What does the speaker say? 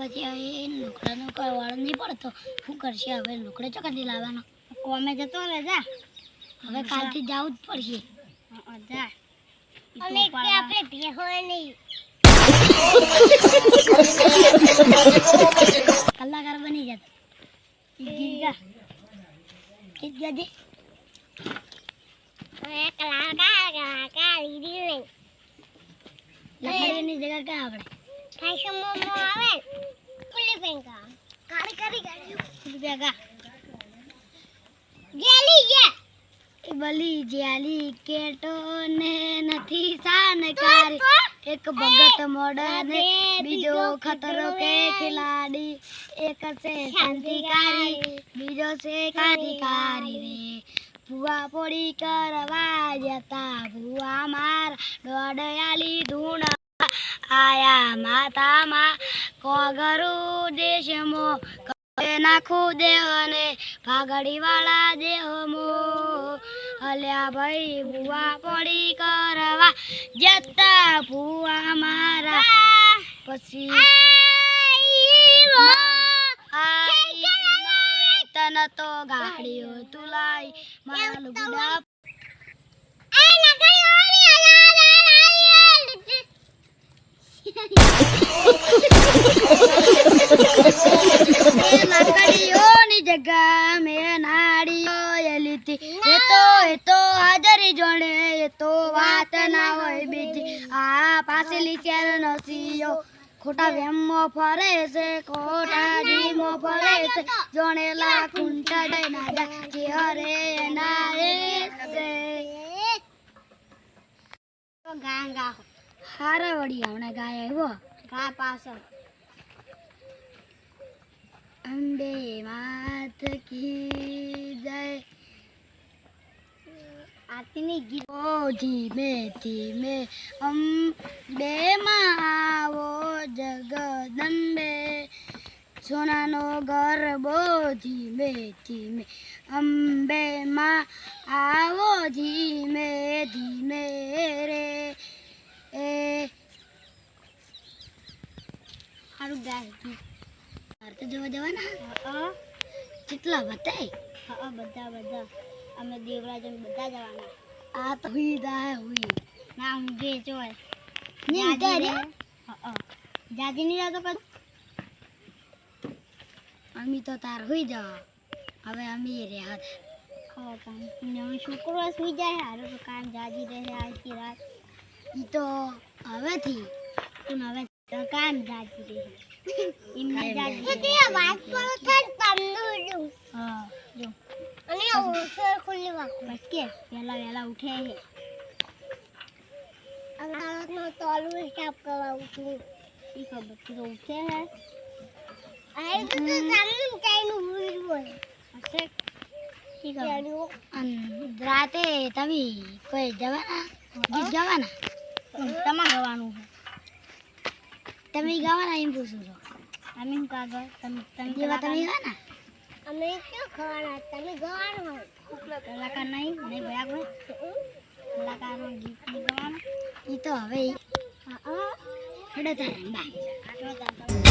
પછી હવે લુકડાનો કોઈ વાળ નહીં પડતો. શું કરશે હવે? લુકડો ચોકથી લાવવાનો. કોમે જતો રહે જા. હવે કાલથી જવું જ પડશે. જા. અને આપણે ભે નહીં. કલાકાર બની જતો ગીત ગા. ગીત ગાજે કલાકાર કલાકાર લીધી નહીં જગ્યા ક્યાં આપણે ખાઈશું મોમો આવે. ખુલ્લી પેંકા કાળી કરી ગાડી. રૂપિયા ગા જેલી જે. એ બલી જ્યાલી કેટો ને નથી સાનકારી એક ભગત મોડને બીજો ખતરો કે ખિલાડી. એક છે શાંતિકારી બીજો છે ક્રાંતિકારી રે. ભૂવા પોડી કરવા જતા ભૂવા માર દોડયાલી ધૂણ. આયા માતામાં કોગરું દેશમો નાખું દેહને પાઘડી વાળા દેહમો. અલ્યા ભાઈ ભૂવા પડી કરવા જતા ભૂવા મારા. પછી તન તો ગાડીઓ તુલાઈ મારા લુગડા એ તો એ તો હાજરી જોડે એ તો વાત ના હોય બીજી. આ પાસેલી કેર નસીયો ખોટા વેમો ફરે છે ખોટા ધીમો ફરે છે. જોણેલા કુંટા દઈ જાય જા ચેહરે ના એ છે ગા ગા હારા વળી હમણાં ગાય આવ્યો. ગા પાછળ. અંબે માત કી. આરતીની ગીત ઓ ધીમે ધીમે અંબે માં આવો જગદંબે. સોનાનો ગરબો ધીમે ધીમે અંબે માં આવો ધીમે ધીમે રે. એ સારું ગાય ગીત. જોવા જવાના? કેટલા બતાય હા બધા બધા. અમે દેવરાજ અમે બધા જવાના. આ તો હુઈ દા હુઈ. ના હું ગે જોય ને જાજી ઉતારે? રે. હા? જાજી નહીં જતો કદ અમી તો તાર હુઈ જવા. હવે અમી રહ્યા ખબર કામ ને છોકરો સુઈ જાય હારું તો કામ જાજી રહે આખી રાત. ઈ તો હવેથી. તું હવે તો કામ જાજી રહે એમને કાંઈ જાજી નહીં. રહે. વાત કરો થાય તમનું હા જો. અને ઓસર ખુલ્લી વાક કે વેલા વેલા ઉઠે છે. અનારતનો તોલું હિસાબ કરવા ઉઠું ઈ ખબર? તો ઉઠે હે આઈ તો તો જાનું ભૂલ હોય. હશે? ઠીક રાતે તમે કોઈ જવાના? ગીત ગાવાના? તમારે ગવાનું છે. તમે ગાવાના એમ પૂછું છો? તમે શું કાગળ? તમે તમે તમે ગાવાના? અમે શું ખાવાના? તમે ગવાનું. હોય કલાકાર નહીં? નહીં ભયા કોઈ ગીત ગવાનું? એ તો હવે હેડો તારે, બાય.